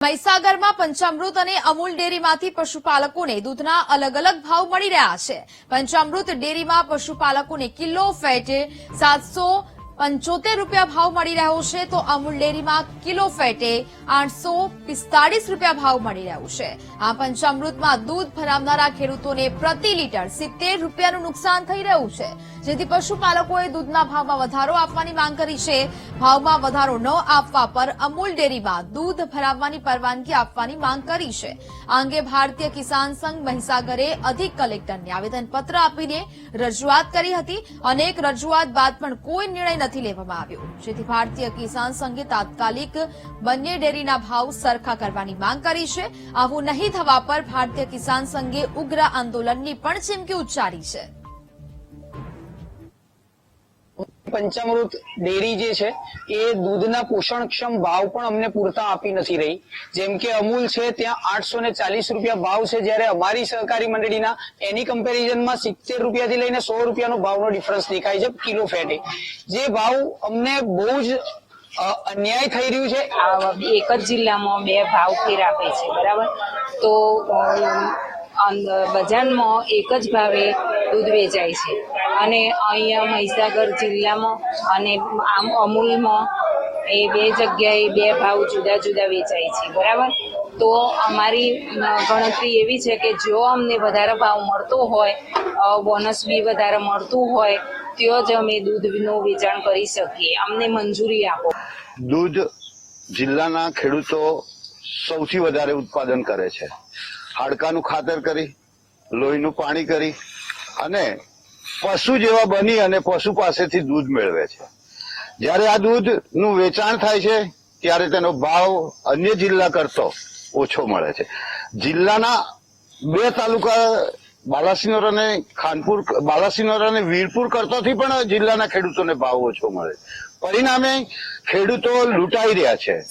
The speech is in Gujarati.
મહીસાગરમાં પંચામૃત અને અમૂલ ડેરીમાંથી પશુપાલકોને દૂધના અલગ અલગ ભાવ મળી રહ્યા છે. પંચામૃત ડેરીમાં પશુપાલકોને કિલો ફેટે સાતસો પંચોતેર રૂપિયા ભાવ મળી રહ્યો છે તો અમૂલ ડેરીમાં કિલો ફેટે આઠસો પિસ્તાળીસ રૂપિયા ભાવ મળી રહ્યો છે. આ પંચામૃતમાં દૂધ ભરાવનારા ખેડૂતોને પ્રતિ લીટર સિત્તેર રૂપિયાનું નુકસાન થઈ રહ્યું છે. જેથી પશુપાલકોએ દૂધના ભાવમાં વધારો આપવાની માંગ કરી છે. ભાવમાં વધારો ન આપવા પર અમૂલ ડેરીમાં દૂધ ભરાવવાની પરવાનગી આપવાની માંગ કરી છે. આ અંગે ભારતીય કિસાન સંઘ મહીસાગરે અધિક કલેક્ટરને આવેદનપત્ર આપીને રજૂઆત કરી હતી. અનેક રજૂઆત બાદ પણ કોઈ નિર્ણય નથી લેવામાં આવ્યો. જેથી ભારતીય કિસાન સંઘે તાત્કાલિક બંને ડેરીના ભાવ સરખા કરવાની માંગ કરી છે. આવું નહીં થવા પર ભારતીય કિસાન સંઘે ઉગ્ર આંદોલનની પણ ચીમકી ઉચ્ચારી છે. પંચામૃત ડેરી જે છે, એ દૂધના પોષણક્ષમ ભાવ પણ અમને પૂરતા આપી નથી રહી. જેમ કે અમૂલ છે, ત્યાં આઠસો ને ચાલીસ રૂપિયા ભાવ છે, જ્યારે અમારી સહકારી મંડળીના, એની કમ્પેરિઝનમાં સિત્તેર રૂપિયાથી લઈને સો રૂપિયાનો ભાવનો ડિફરન્સ દેખાય છે, કિલો ફેટે. જે ભાવ અમને બહુ જ અન્યાય થઈ રહ્યું છે. એક જ જિલ્લામાં બે ભાવ ફેર આપે છે, બરાબર? તો બજારમાં એક જ ભાવે દૂધ વેચાય છે. અને અહીંયા મહીસાગર જિલ્લામાં અને આમ અમૂલમાં એ બે જગ્યાએ બે ભાવ જુદા જુદા વેચાય છે, બરાબર? તો અમારી ગણતરી એવી છે કે જો અમને વધારે ભાવ મળતો હોય બોનસ બી વધારે મળતું હોય તો જ અમે દૂધનું વેચાણ કરી શકીએ. અમને મંજૂરી આપો. દૂધ જિલ્લાના ખેડૂતો સૌથી વધારે ઉત્પાદન કરે છે. હાડકાનું ખાતર કરી, લોહીનું પાણી કરી અને પશુ જેવા બની અને પશુ પાસેથી દૂધ મેળવે છે. જ્યારે આ દૂધનું વેચાણ થાય છે, ત્યારે તેનો ભાવ અન્ય જિલ્લા કરતો ઓછો મળે છે. જિલ્લાના બે તાલુકા, બાલાસિનોર અને ખાનપુર, બાલાસિનોર અને વીરપુર કરતાથી પણ જિલ્લાના ખેડૂતોને ભાવ ઓછો મળે પરિણામે ખેડૂતો લૂંટાઈ રહ્યા છે.